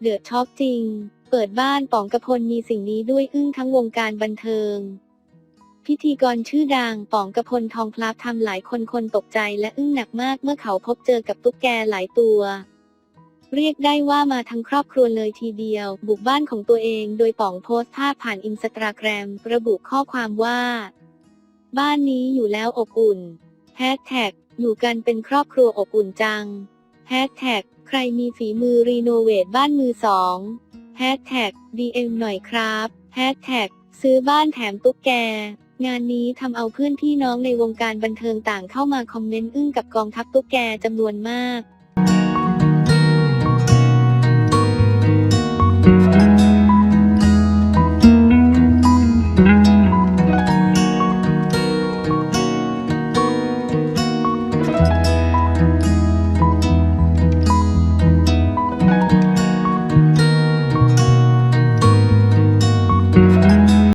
เดือดช็อกจริง เปิดบ้านป๋องกระพลมีสิ่งนี้ด้วยอึ้งทั้งวงการบันเทิง พิธีกรชื่อดังป๋องกระพลทองพลับทำหลายคนคนตกใจและอึ้งหนักมากเมื่อเขาพบเจอกับตุ๊กแกหลายตัว เรียกได้ว่ามาทั้งครอบครัวเลยทีเดียว บุกบ้านของตัวเองโดยป๋องโพสต์ภาพผ่านอินสตาแกรมระบุข้อความว่า บ้านนี้อยู่แล้วอบอุ่นแฮชแท็กอยู่กันเป็นครอบครัวอบอุ่นจัง แฮชแท็กใครมีฝีมือรีโนเวทบ้านมือสองแฮชแท็ก DM หน่อยครับแฮชแท็กซื้อบ้านแถมตุ๊กแก งานนี้ทำเอาเพื่อนพี่น้องในวงการบันเทิงต่างเข้ามาคอมเมนต์อึ้งกับกองทัพตุ๊กแกจำนวนมาก